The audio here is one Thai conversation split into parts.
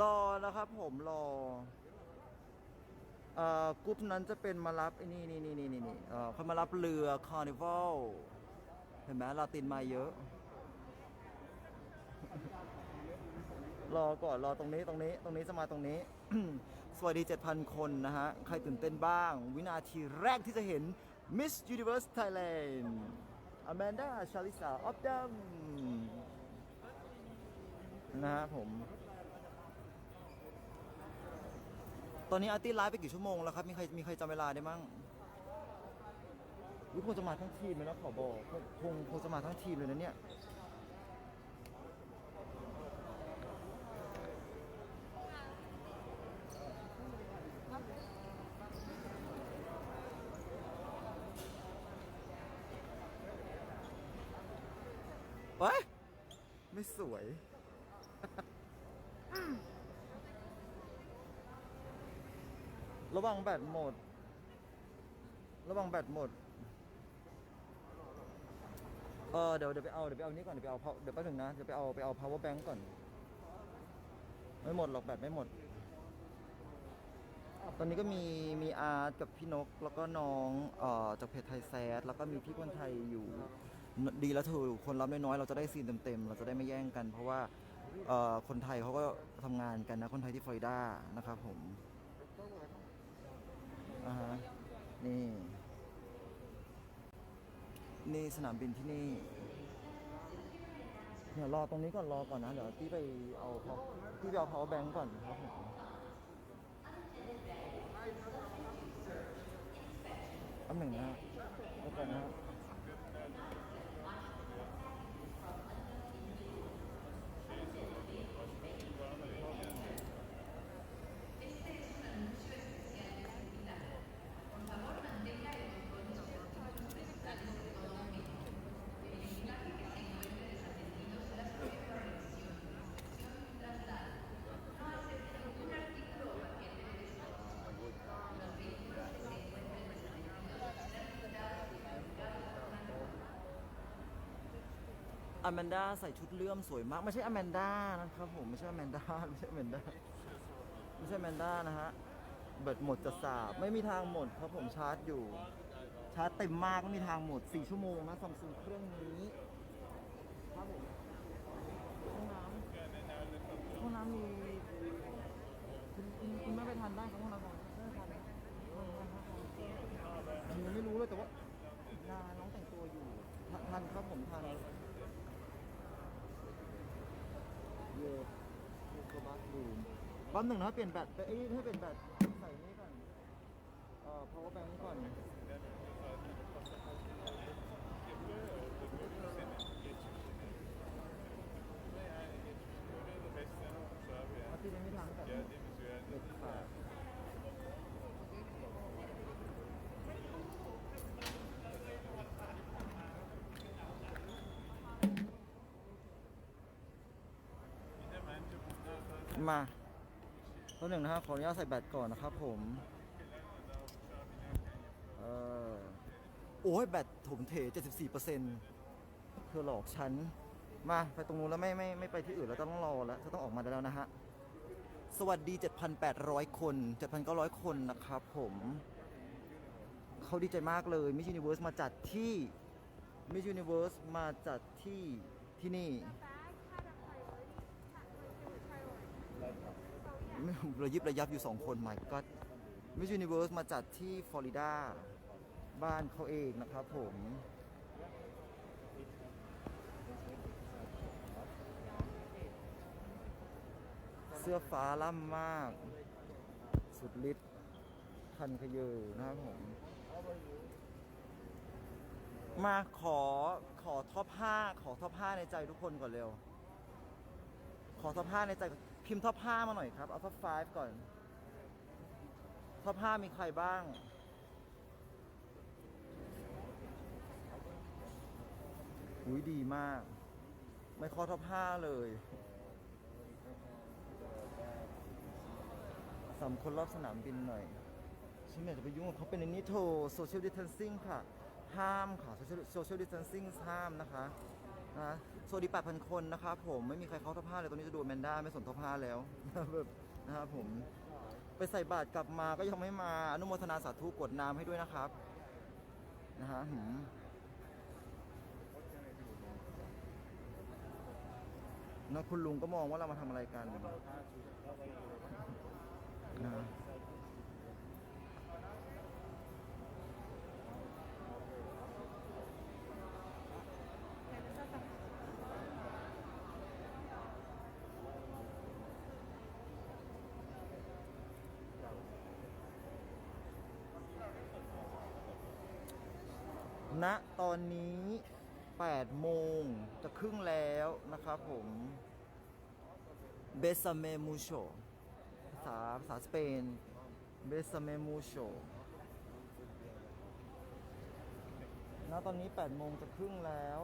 รอนะครับผมรอเอ่อกรุ๊ปนั้นจะเป็นมารับไอ้นี่นี่นี่นี่นี่นี่เอ่อเขามารับเรือคาร์นิวัลเห็นไหมลาตินมาเยอะ รอก่อนรอตรงนี้ตรงนี้ตรงนี้จะมาตรงนี้ สวัสดี 7,000 คนนะฮะ ใครตื่นเต้นบ้าง วินาทีแรกที่จะเห็น Miss Universe Thailand Amanda Shalisa of them นะฮะผม ตอนนี้อาร์ตี้ไลฟ์ไปกี่ชั่วโมงแล้วครับ มีใครมีใครจำเวลาได้มั้งวิคงจะมาทั้งทีมเลยนะขอบอกคงคงจะมาทั้งทีมเลยนะเนี่ย เฮ้ย ไม่สวย ระ วังแบตหมด ระวังแบตหมด เออเดี๋ยวเดี๋ยวไปเอาเดี๋ยวไปเอานี้ก่อนเดี๋ยวไปเอาเดี๋ยวแป๊บนึงนะเดี๋ยวไปเอาไปเอา power bank ก่อน ไม่หมดหรอกแบตไม่หมด ตอนนี้ก็มีมีอาร์ตกับพี่นก แล้วก็น้องเอ่อจากเพจไทยแซดแล้วก็มีพี่คนไทยอยู่ดีแล้วเธอคนรับน้อยๆเราจะได้ซีนเต็มๆเราจะได้ไม่แย่งกัน เพราะว่าเอ่อคนไทยเขาก็ทำงานกันนะคนไทยที่ฟลอริดานะครับผม อ่าฮะนี่ นี่สนามบินที่นี่เดี๋ยวรอตรงนี้ก่อนรอก่อนนะ เดี๋ยวพี่ไปเอาเขาที่ไปเอา power bank ก่อนครับผมอันหนึ่งนะฮะแล้วกันนะฮะ อแมนด้าใส่ชุดเลื่อมสวยมาก ไม่ใช่อแมนด้านะครับผมไม่ใช่อแมนด้าไม่ใช่อแมนด้าไม่ใช่อแมนด้านะฮะเบิดหมดจะสาบไม่มีทางหมดครับผมชาร์จอยู่ ชาร์จเต็มมากไม่มีทางหมด 4 ชั่วโมงนะซัมซุงเครื่องนี้ครับผมห้องน้ำห้องน้ำมีคุณคุณคุณไม่ไปทันได้ครับห้องน้ำก่อนไม่ทันผมไม่รู้เลยแต่ว่านาน้องแต่งตัวอยู่ทันทันครับผมทัน เย่โซบัสบูมแป๊บหนึ่งนะเปลี่ยนแบตไปเอ้ยให้เปลี่ยนแบตใส่นี่ก่อนเอ่อ power bank ก่อนอาทิตย์นี้ไม่ทางแบ ตัวหนึ่งนะครับขออนุญาตใส่แบตก่อนนะครับผมเออโอ้ยแบตถมเถ74%เธอหลอกฉัน มาไปตรงนู้นแล้วไม่ไม่ไม่ไปที่อื่นแล้วต้องรอแล้วจะต้องออกมาได้แล้วนะฮะ สวัสดี 7,800 คน 7,900 คนนะครับผมเขาดีใจมากเลย Miss Universe มาจัดที่ Miss Universe มาจัดที่ที่นี่ไม่ร ระยิบระยับอยู่สองคนใหม่ก็ Miss Universe มาจัดที่ฟลอริดาบ้านเขาเองนะครับผมเสื้อฟ้าล่ำมาก สุดฤทธิ์คันขยเยอนะครับผม มาขอขอท็อป 5 ขอท็อป 5 ในใจทุกคนก่อนเร็ว ขอท็อป5ในใจพิมพ์ท็อป5มาหน่อยครับ เอาท็อป5ก่อน ท็อป5มีใครบ้าง อุ้ยดีมาก ไม่ขอท็อป5เลยสามคนรอบสนามบินหน่อยฉันไม่อยากจะไปยุ่งกับเขาเป็นในนี้โทร social distancing ค่ะ ห้ามค่ะ social social distancing ห้ามนะคะนะ สวัสดี8,000 คนนะครับผมไม่มีใครเข้าท็อป5เลยตอนนี้จะดูแมนด้าไม่สนท็อป5แล้วแบบนะครับผมไปใส่บาตรกลับมาก็ยังไม่มาอนุโมทนาสาธุกดน้ำให้ด้วยนะครับนะฮะหืมนะคุณลุงก็มองว่าเรามาทำอะไรกัน ณตอนนี้8โมงจะครึ่งแล้วนะครับผมเบสเมมูโชภาษาภาษาสเปนเบสเมมูโชณตอนนี้8โมงจะครึ่งแล้ว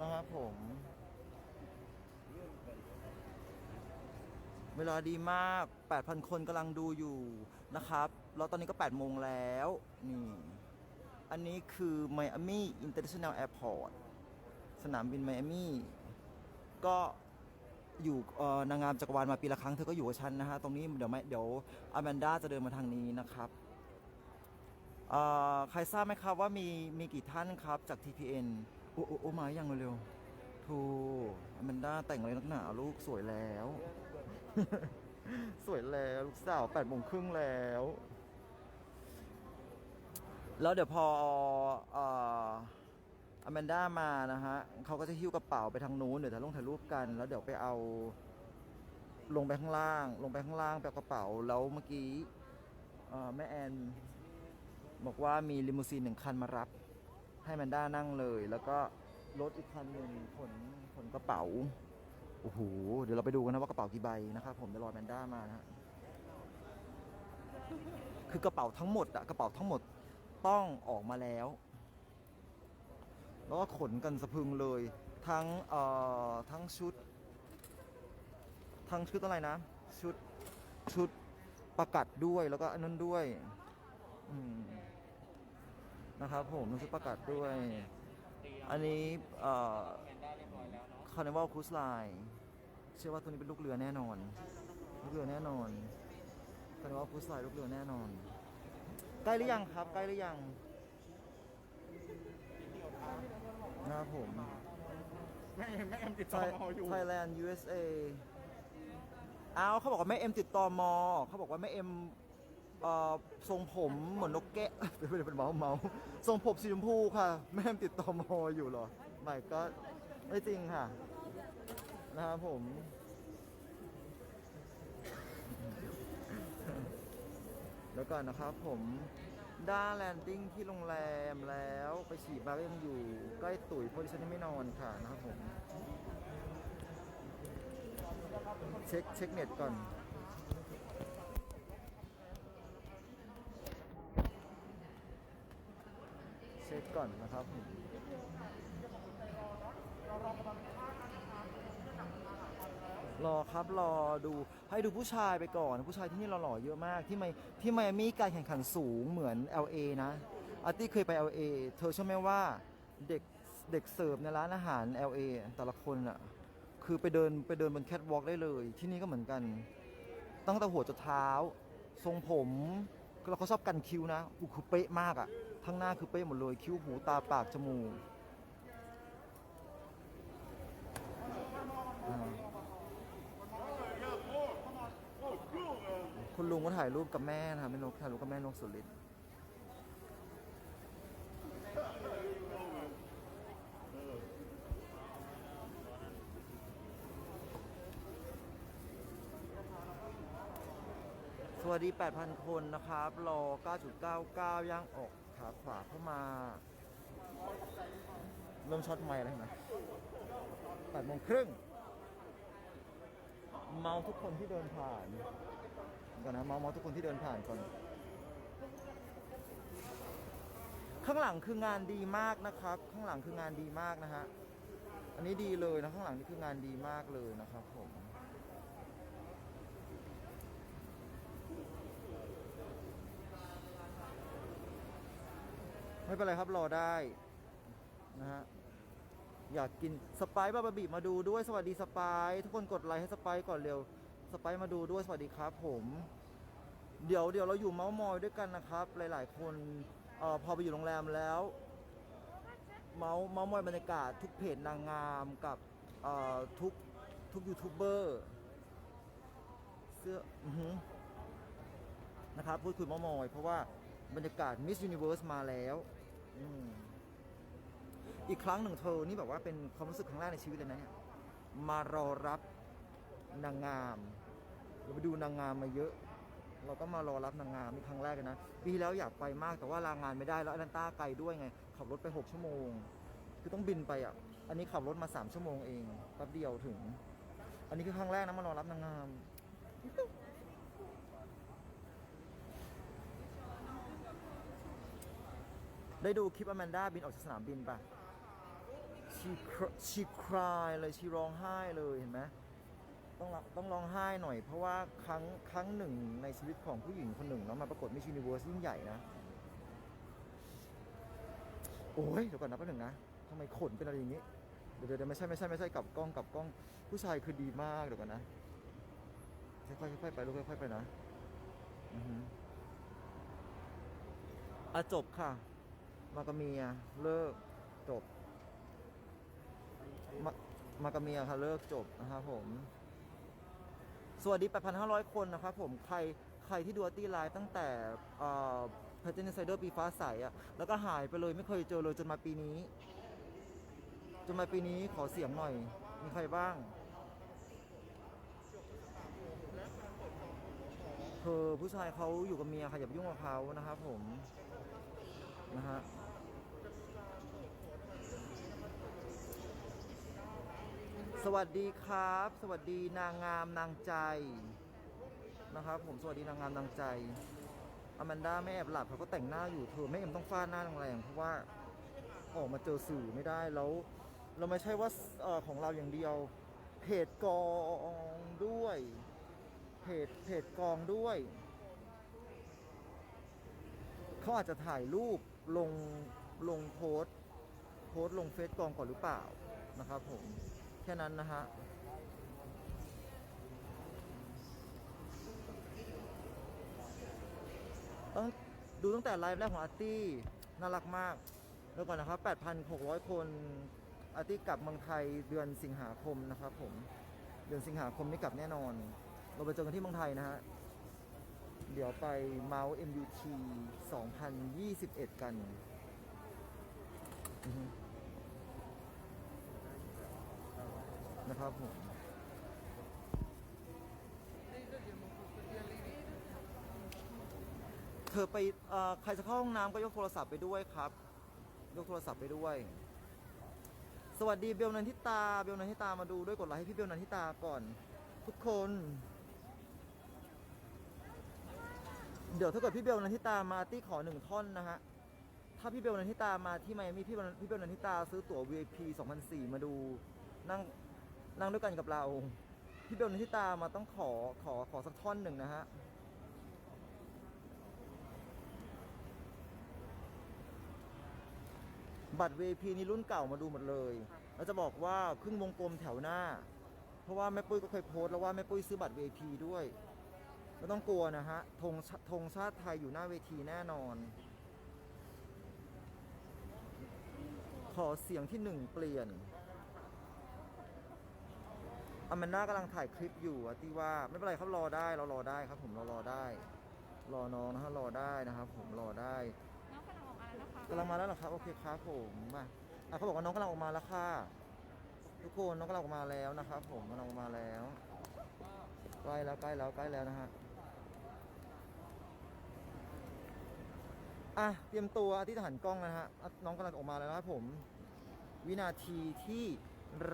นะครับผม เวลาดีมาก 8,000 คนกำลังดูอยู่นะครับ แล้วตอนนี้ก็ 8 โมงแล้ว นี่ อันนี้คือ Miami International Airport สนามบินไมอามี่ก็อยู่นางงามจักรวาลมาปีละครั้งเธอก็อยู่กับฉันนะฮะ ตรงนี้เดี๋ยวไม่เดี๋ยวอแมนด้าจะเดินมาทางนี้นะครับใครทราบไหมครับว่ามีมีกี่ท่านครับจาก TPN โอ้โอ้โอ้มาอยังเร็วๆทูอแมนด้าแต่งอะไรนักหนาลูกสวยแล้ว สวยแล้ว ลูกสาวแปดโมงครึ่งแล้ว แล้วเดี๋ยวพอเอแมนด้ามานะฮะเขาก็จะหิ้วกระเป๋าไปทางนู้นเดี๋ยวจะลงถ่ายรูปกัน แล้วเดี๋ยวไปเอาลงไปข้างล่าง ลงไปข้างล่างไปเอากระเป๋าแล้วเมื่อกี้แม่แอนบอกว่ามีลิมูซีนหนึ่งคันมารับ ให้แมนด้านั่งเลย แล้วก็รถอีกคันหนึ่งขนขนกระเป๋าโอ้โหเดี๋ยวเราไปดูกันนะว่ากระเป๋ากี่ใบนะครับผมเดี๋ยวรอแมนด้ามานะฮะคือกระเป๋าทั้งหมดอะกระเป๋าทั้งหมด ต้องออกมาแล้ว แล้วก็ขนกันสะพึงเลย ทั้งเอ่อทั้งชุด ทั้งชุดอะไรนะ ชุดชุดประกัดด้วยแล้วก็อันนั้นด้วยนะครับผมชุดประกัดด้วย อันนี้เอ่อคาร์นิวัลครูสไลน์เชื่อว่าตัวนี้เป็นลูกเรือแน่นอน ลูกเรือแน่นอนคาร์นิวัลครูสไลน์ลูกเรือแน่นอน ใกล้หรือยังครับ ใกล้หรือยังนะครับผมแม่แม่เอ็มติดต่อมาอยู่ Thailand USA อ้าวเขาบอกว่าแม่เอ็มติดต่อมอเขาบอกว่าแม่เอ็มเอ่อทรงผมเหมือนนกแกะเป็นเป็นเมาส์เมาส์ทรงผมสีชมพูค่ะ แม่เอ็มติดต่อมออยู่เหรอไม่ก็ไม่จริงค่ะ นะครับผม แล้วก่อนนะครับผมด้าแลนดิ้งที่โรงแรมแล้วไปฉีดมาก็ยังอยู่ใกล้ตุ๋ยเพราะดิฉันยังไม่นอนค่ะนะครับผม เช็คเช็คเน็ตก่อนเช็คก่อนนะครับผม รอครับรอดูให้ดูผู้ชายไปก่อน ผู้ชายที่นี่หล่อๆเยอะมากที่ไมที่ไมอามี่การแข่งขันสูงเหมือน LA นะอาร์ตี้เคยไป LA เธอเชื่อไหมว่าเด็กเด็กเสิร์ฟในร้านอาหาร LA แต่ละคนอะคือไปเดินไปเดินบนแคทวอล์กได้เลย ที่นี่ก็เหมือนกัน ตั้งแต่หัวจนเท้า ทรงผมแล้วเขาชอบกันคิ้วนะอู้คือเป๊ะมากอะทั้งหน้าคือเป๊ะหมดเลย คิ้วหูตาปากจมูกอ่า คุณลุงก็ถ่ายรูปกับแม่นะครับไม่นกถ่ายรูปกับแม่นกสุรินทร์สวัสดี 8,000 คนนะครับรอ 9.99 ย่างออกขาขวาเข้ามาเริ่มช็อตไม่แล้วเห็นไหม8โมงครึ่งเมาทุกคนที่เดินผ่าน ก่อนนะมาเมาทุกคนที่เดินผ่านก่อน ข้างหลังคืองานดีมากนะครับ ข้างหลังคืองานดีมากนะฮะอันนี้ดีเลยนะข้างหลังนี่คืองานดีมากเลยนะครับผมไม่เป็นไรครับรอได้นะฮะอยากกินสไปซ์บาบาบิมาดูด้วยสวัสดีสไปซ์ทุกคนกดไลค์ให้สไปซ์ก่อนเร็ว สไปซ์มาดูด้วยสวัสดีครับผม เดี๋ยวเดี๋ยวเราอยู่เมาส์มอยด้วยกันนะครับ หลาย ๆ คนเออพอไปอยู่โรงแรมแล้ว เมาส์เมาส์มอยบรรยากาศทุกเพจนางงามกับเอ่อทุกทุกยูทูบเบอร์เสื้ออือหือนะครับพูดคุยเมาส์มอย เพราะว่าบรรยากาศ Miss Universe มาแล้วอืมอีกครั้งหนึ่งเธอนี่แบบว่าเป็นความรู้สึกครั้งแรกในชีวิตเลยนะเนี่ยมารอรับนางงาม เราไปดูนางงามมาเยอะ เราก็มารอรับนางงามนี่ครั้งแรกเลยนะปีที่แล้วอยากไปมากแต่ว่าลางานไม่ได้แล้วแอตแลนต้าไกลด้วยไง ขับรถไป 6 ชั่วโมง คือต้องบินไปอะ อันนี้ขับรถมา 3 ชั่วโมงเองแป๊บเดียวถึง อันนี้คือครั้งแรกนะมารอรับนางงามได้ดูคลิปอแมนด้าบินออกจากสนามบินปะชีชีครายเลยชีร้องไห้เลยเห็นไหม ต้องร้องต้องร้องไห้หน่อย เพราะว่าครั้งครั้งหนึ่งในชีวิตของผู้หญิงคนหนึ่งแล้วมาประกวดมิช s น n เวิร์สยิ่งใหญ่นะ โอ้ยเดี๋ยวก่อนนะแป๊บหนึ่งนะทำไมขนเป็นอะไรอย่างนี้ เดี๋ยวเดี๋ยวเดี๋ยวไม่ใช่ไม่ใช่ไม่ใช่กลับกล้องกลับกล้องผู้ชายคือดีมากเดี๋ยวก่อนนะค่อยๆค่อยๆไปลูกค่อยๆไปนะอือหืออะจบค่ะ มากับเมียเลิกจบ มามากับเมียค่ะเลิกจบนะครับผม สวัสดี 8,500 คนนะครับผมใครใครที่ดูตี้ไลฟ์ตั้งแต่เอ่อเพจเนไซเดอร์ปีฟ้าใสอะแล้วก็หายไปเลยไม่เคยเจอเลยจนมาปีนี้ จนมาปีนี้ขอเสียงหน่อย มีใครบ้างเธอผู้ชายเขาอยู่กับเมียค่ะอย่าไปยุ่งกับเขานะครับผมนะฮะ สวัสดีครับ สวัสดีนางงามนางใจนะครับผมสวัสดีนางงามนางใจอแมนด้าไม่แอบหลับเขาก็แต่งหน้าอยู่เธอไม่เอ็มต้องฟาดหน้าแรงๆเพราะว่าออกมาเจอสื่อไม่ได้แล้ว เราไม่ใช่ว่าเออของเราอย่างเดียวเพจกองด้วยเพจเพจกองด้วยเขาอาจจะถ่ายรูปลงลงโพสโพสลงเฟซกองก่อนหรือเปล่านะครับผม แค่นั้นนะฮะต้อดูตั้งแต่ไลฟ์แรกของอาร์ตี้น่ารักมากแล้วก่อนนะครับ 8,600 คนอาร์ตี้กลับเมืองไทยเดือนสิงหาคมนะครับผมเดือนสิงหาคมนี้กลับแน่นอน เราไปเจอกันที่เมืองไทยนะฮะเดี๋ยวไปเมาส์ MUT 2021 กันอือฮึ นะครับผมเธอไปอใครจะเข้าห้องน้ำก็ยกโทรศัพท์ไปด้วยครับ ยกโทรศัพท์ไปด้วย สวัสดีเบลนันทิตา เบลนันทิตามาดูด้วยกดไลค์ให้พี่เบลนันทิตาก่อน ทุกคน เดี๋ยวถ้าเกิดพี่เบลนันทิตามาตี้ขอหนึ่งท่อนนะฮะถ้าพี่เบลนันทิตามาที่ไมอามี่พี่เบลพี่เบลนันทิตาซื้อตั๋ว VIP 2004 มาดูนั่ง นั่งด้วยกันกับเรา พี่เบลนันทิตามาต้องขอขอขอสักท่อนหนึ่งนะฮะบัตร VIP นี่รุ่นเก่ามาดูหมดเลย เราจะบอกว่าครึ่งวงกลมแถวหน้า เพราะว่าแม่ปุ้ยก็เคยโพสต์แล้วว่าแม่ปุ้ยซื้อบัตร VIP ด้วย ไม่ต้องกลัวนะฮะธงธงชาติไทยอยู่หน้าเวทีแน่นอน ขอเสียงที่หนึ่งเปลี่ยน อแมนด้ากำลังถ่ายคลิปอยู่อะที่ว่าไม่เป็นไรครับรอได้เรารอได้ครับ ผมเรารอได้ รอน้องนะฮะรอได้นะครับผมรอได้น้องกำลังออกมาแล้วนะคะกำลังมาแล้วเหรอครับโอเคครับผมมาอะเขาบอกว่าน้องกำลังออกมาแล้วค่ะทุกคนน้องกำลังออกมาแล้วนะครับผมกำลังออกมาแล้วใกล้แล้วใกล้แล้วใกล้แล้วนะฮะอะเตรียมตัวที่จะหันกล้องนะฮะอะน้องกำลังออกมาแล้วนะครับผม วินาทีที่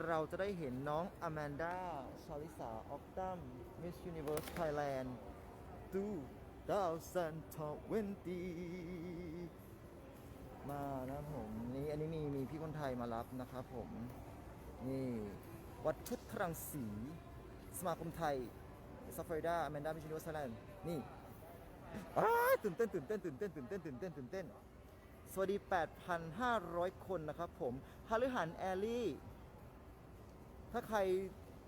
เราจะได้เห็นน้องอแมนดาชาลิสาออกตัมมิส s u นิเวิร์สไทยแลนด์ดูดาวซันทเวนตีมานะครับผมนี่อันนี้มีมีพี่คนไทยมารับนะครับผม นี่ วัดชุดทรังสี สมาคมไทยซัฟเฟอร์ดาอแมนดามิส s u นิเวิร์สไทยแลนด์นี่อ้าตื่นเต้นตื่นเต้นตื่นเต้นตื่นเต้นตื่นเต้นตื่นเต้น สวัสดี 8,500 คนนะครับผมฮาลือหันแอลลี่ ถ้าใคร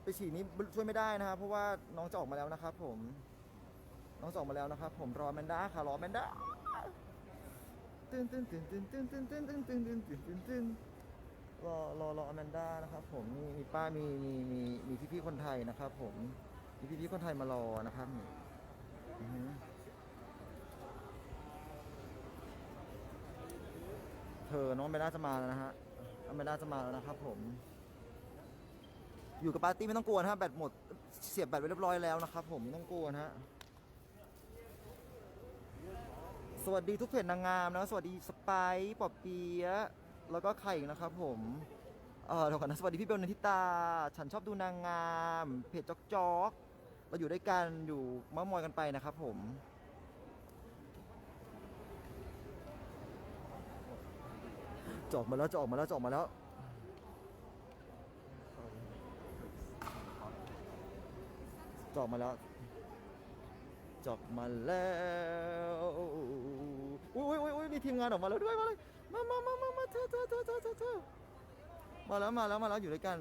ไปฉีดนี้ช่วยไม่ได้นะครับ เพราะว่าน้องจะออกมาแล้วนะครับผม น้องจะออกมาแล้วนะครับผมรอแมนด้าค่ะรอแมนด้าตื่นตื่นตื่นตื่นตื่นตื่นตื่นตื่นตื่นตื่นตื่นตื่นตื่นรอรอรอแมนด้านะครับผมมีมีป้ามีมีมีมีพี่พี่ๆคนไทยนะครับ ผมมีพี่พี่ๆคนไทยมารอนะครับนี่เธอน้องแมนด้าจะมาแล้วนะฮะแมนด้าจะมาแล้วนะครับผม อยู่กับปาร์ตี้ไม่ต้องกลัวนะฮะแบตหมดเสียบแบตไว้เรียบร้อยแล้วนะครับผมไม่ต้องกลัวนะฮะสวัสดีทุกเพจนางงามนะสวัสดีสไปซ์ปอบเปียะแล้วก็ไข่นะครับผมเออเดี๋ยวก่อนนะสวัสดีพี่เบลนันทิตา ฉันชอบดูนางงาม เพจจอกจอกเราอยู่ด้วยกันอยู่เมามอยกันไปนะครับผมจะออกมาแล้วจะออกมาแล้วจะออกมาแล้ว จอกมาแล้ว จอกมาแล้วอุ้ยอุ้ยอุ้ยมีทีมงานออกมาแล้วด้วยมาเลยมามามามามาเธอเธอเธอเธอเธอเธอมาแล้วมาแล้วมาแล้วอยู่ด้วยกัน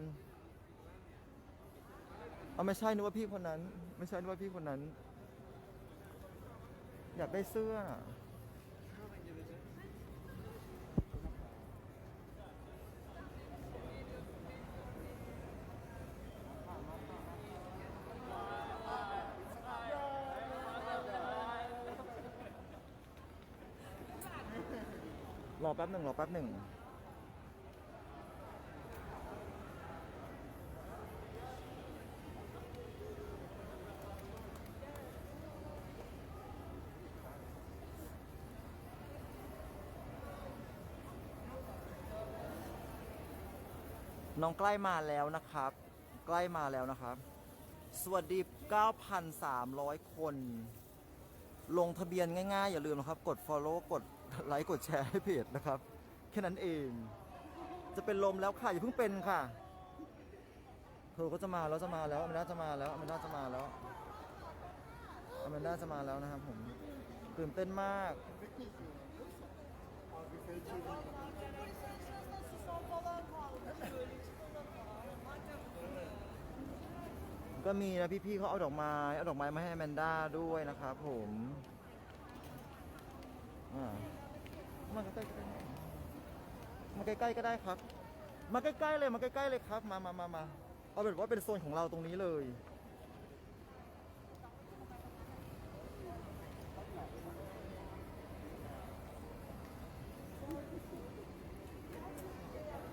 เอาไม่ใช่นึกว่าพี่คนนั้น ไม่ใช่นึกว่าพี่คนนั้น อยากได้เสื้อ แป๊บหนึ่งรอแป๊บหนึ่งน้องใกล้มาแล้วนะครับ ใกล้มาแล้วนะครับ สวัสดี 9,300 คน ลงทะเบียนง่ายๆ อย่าลืมนะครับ กด follow กด ไลค์กดแชร์ให้เพจนะครับ แค่นั้นเอง จะเป็นลมแล้วค่ะอย่าเพิ่งเป็นค่ะ เธอก็จะมาแล้วจะมาแล้วอเมนดาจะมาแล้วอเมนดาจะมาแล้วอเมนดาจะมาแล้วนะครับผมตื่นเต้นมาก ก็มีนะพี่ๆเขาเอาดอกไม้เอาดอกไม้มาให้แมนด้าด้วยนะครับผมอ่า มาใกล้ๆก็ได้มาใกล้ๆก็ได้ครับ มาใกล้ๆเลยมาใกล้ๆเลยครับ มามามามาเอาแบบว่าเป็นโซนของเราตรงนี้เลย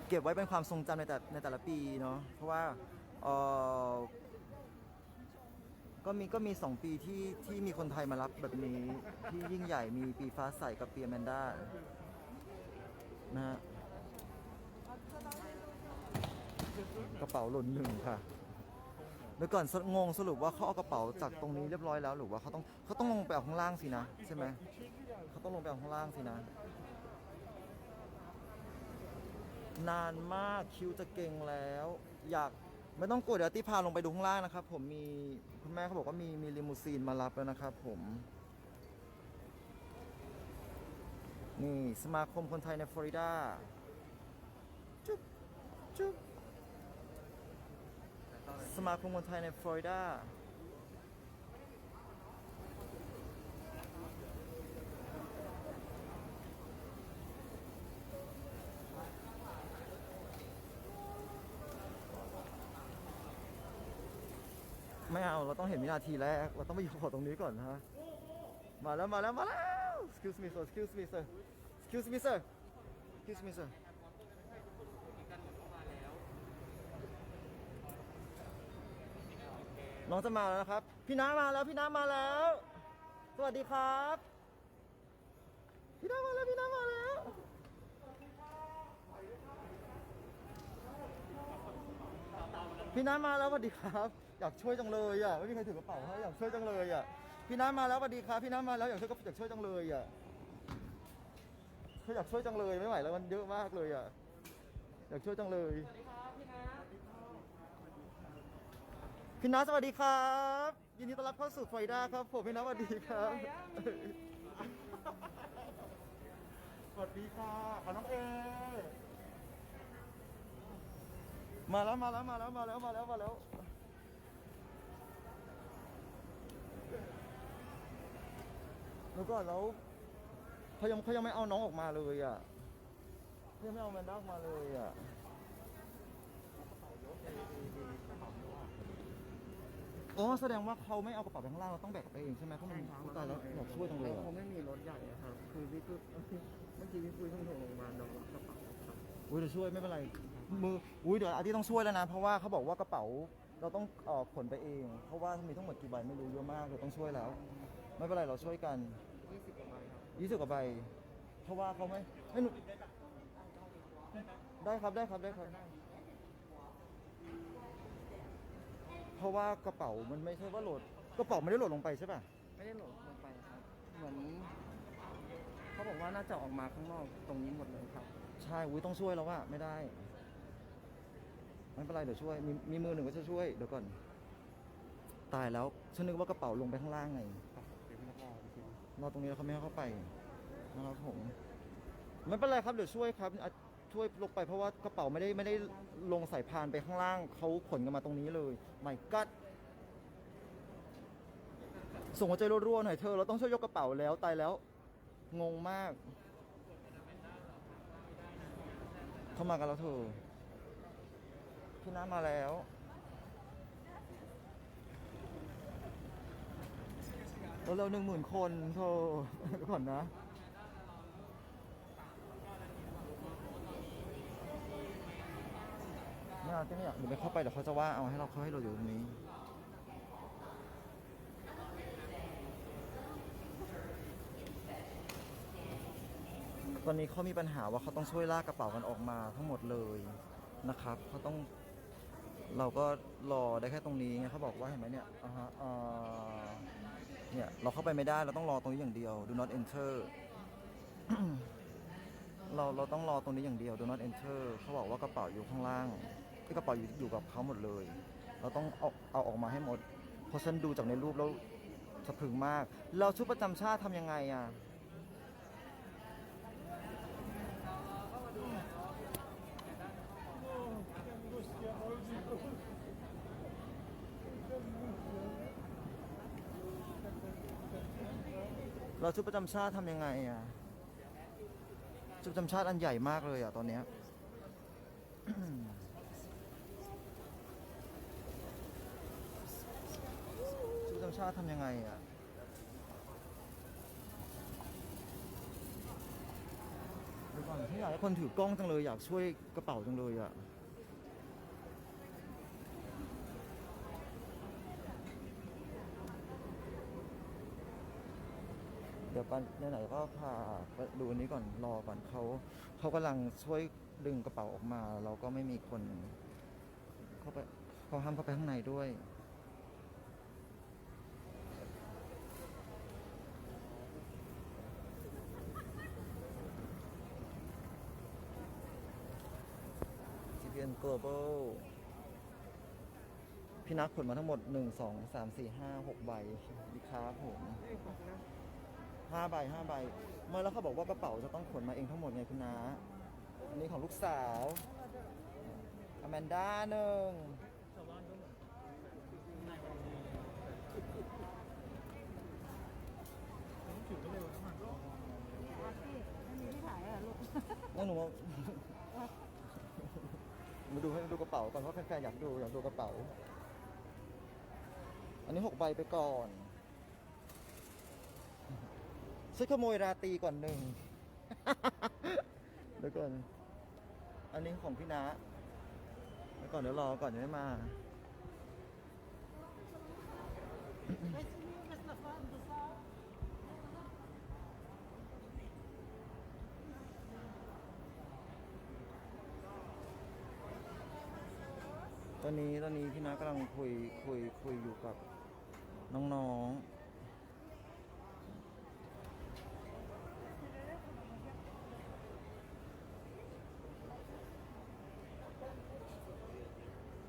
เก็บไว้เป็นความทรงจำในแต่ในแต่ละปีเนาะเพราะว่าเออ ก็มีก็มีสองปีที่ที่มีคนไทยมารับแบบนี้ที่ยิ่งใหญ่มีปีฟ้าใสกับเปียแมนด้านะฮะกระเป๋าหล่นหนึ่งค่ะเดี๋ยวก่อนงงสรุปว่าเขาเอากระเป๋าจากตรงนี้เรียบร้อยแล้วหรือว่าเขาต้องเขาต้องลงไปเอาข้างล่างสินะใช่ไหมเขาต้องลงไปเอาข้างล่างสินะ นานมากคิวจะเก่งแล้ว อยาก ไม่ต้องกลัวเดี๋ยวตีพาลงไปดูข้างล่างนะครับ ผมมีคุณแม่เขาบอกว่ามีมีลิมูซีนมารับแล้วนะครับผม นี่สมาคมคนไทยในฟลอริดา จุ๊บจุ๊บสมาคมคนไทยในฟลอริดา ไม่เอา เราต้องเห็นวินาทีแรก เราต้องไปอยู่ขอตรงนี้ก่อนนะฮะ มาแล้ว มาแล้ว มาแล้ว excuse me sir excuse me sir excuse me sir excuse me sir น้องจะมาแล้วนะครับ พี่น้ามาแล้วพี่น้ามาแล้ว สวัสดีครับ พี่น้ามาแล้วพี่น้ามาแล้วพี่น้ามาแล้วสวัสดีครับ อยากช่วยจังเลยอะไม่มีใครถือกระเป๋าให้อยากช่วยจังเลยอะพี่น้ามาแล้วสวัสดีครับพี่น้ามาแล้วอยากช่วยก็อยากช่วยจังเลยอะเขาอยากช่วยจังเลยไม่ไหวแล้วมันเยอะมากเลยอะอยากช่วยจังเลยสวัสดีครับพี่น้าสวัสดีครับ ยินดีต้อนรับเข้าสู่ไฟด้าครับผมพี่น้าสวัสดีครับสวัสดีค่ะขอน้องเอมาแล้วมาแล้วมาแล้วมาแล้วมาแล้วมาแล้ว แล้วก็แล้วเขายังเขายังไม่เอาน้องออกมาเลยอะเขายังไม่เอาแมนด้าออกมาเลยอะอ๋อแสดงว่าเขาไม่เอากระเป๋าไปข้างล่างเราต้องแบกกลับไปเองใช่ไหมเพราะมันตายแล้วอยากช่วยจังเลยคอะงไม่มีรถใหญ่อะครับ คือพี่ตุ้ยเมื่อกี้พี่ตุ้ยเพิ่งโทรลงมาลดกระเป๋าครับอุ้ยเดี๋ยวช่วยไม่เป็นไรมืออุ้ยเดี๋ยวอาทิตย์ต้องช่วยแล้วนะ เพราะว่าเขาบอกว่ากระเป๋าเราต้องเอ่อขนไปเอง เพราะว่ามีทั้งหมดกี่ใบไม่รู้เยอะมากเราต้องช่วยแล้ว ไม่เป็นไรเราช่วยกัน ยี่สิบกว่าใบเพราะว่าเขาไม่ไม่หนูได้ครับได้ครับได้ครับ เพราะว่ากระเป๋ามันไม่ใช่ว่าโหลดกระเป๋าไม่ได้โหลดลงไปใช่ป่ะไม่ได้โหลดลงไปครับ เหมือนเขาบอกว่าน่าจะออกมาข้างนอกตรงนี้หมดเลยครับ ใช่อุ้ยต้องช่วยแล้วว่าไม่ได้ไม่เป็นไรเดี๋ยวช่วยมีมีมือหนึ่งก็จะช่วยเดี๋ยวก่อน ตายแล้วฉันนึกว่ากระเป๋าลงไปข้างล่างไง เดี๋ยวพี่นักรอพี่ รอตรงนี้แล้วเขาไม่ให้เข้าไปนะครับผมไม่เป็นไรครับเดี๋ยวช่วยครับช่วยลงไปเพราะว่ากระเป๋าไม่ได้ไม่ได้ลงสายพานไปข้างล่างเขาขนกันมาตรงนี้เลยไม่กัดส่งหัวใจรัวๆหน่อยเธอเราต้องช่วยยกกระเป๋าแล้วตายแล้ว งงมากเข้ามากันแล้วเธอพี่น้ำมาแล้ว เราเราหนึ่งหมื่นคนเธอเดี๋ยวก่อนนะ ไม่เอาที่ไม่อยากเดี๋ยวไปเข้าไปเดี๋ยวเขาจะว่าเอาให้เราเขาให้เราอยู่ตรงนี้ตอนนี้เขามีปัญหาว่าเขาต้องช่วยลากกระเป๋ากันออกมาทั้งหมดเลยนะครับเขาต้องเราก็รอได้แค่ตรงนี้ไงเขาบอกว่าเห็นไหมเนี่ยอ่าฮะอ่า เนี่ย เราเข้าไปไม่ได้เราต้องรอตรงนี้อย่างเดียว do not enter เราเราต้องรอตรงนี้อย่างเดียว do not enter เขาบอกว่ากระเป๋าอยู่ข้างล่างที่กระเป๋าอยู่อยู่กับเขาหมดเลย เราต้องเอาเอาออกมาให้หมดเพราะฉันดูจากในรูปแล้วสะพรึงมาก เราชุดประจำชาติทำยังไงอะ เราชุดประจำชาติทำยังไงอะชุดประจำชาติอันใหญ่มากเลยอะตอนเนี้ยชุดประจำชาติทำยังไงอะเดี๋ยวก่อนที่อยากให้คนถือกล้องจังเลยอยากช่วยกระเป๋าจังเลยอะ เดี๋ยวปันไหนๆก็พาดูอันนี้ก่อนรอก่อนเขาเขากำลังช่วยดึงกระเป๋าออกมา เราก็ไม่มีคนเข้าไปเขาห้ามเข้าไปข้างในด้วย GPN Global พี่นักขนมาทั้งหมด 1 2 3 4 5 6 ใบดีครับผม ห้าใบห้าใบเมื่อแล้วเขาบอกว่ากระเป๋าจะต้องขนมาเองทั้งหมดไงคุณน้าอันนี้ของลูกสาวอแมนด้าหนึ่งไม่มีที่ถ่ายอะลูกงั้นหนูมามาดูให้ดูกระเป๋าก่อนเพราะแฟนๆอยากดูอยากดูกระเป๋า อันนี้หกใบไปก่อน ซื้อขโมยราตรีก่อนหนึ่ง เดี๋ยวก่อน อันนี้ของพี่นาเดี๋ยวก่อนเดี๋ยวรอก่อนยังไม่มา ตอนนี้ตอนนี้พี่นากำลังคุยคุยคุยอยู่กับน้องๆ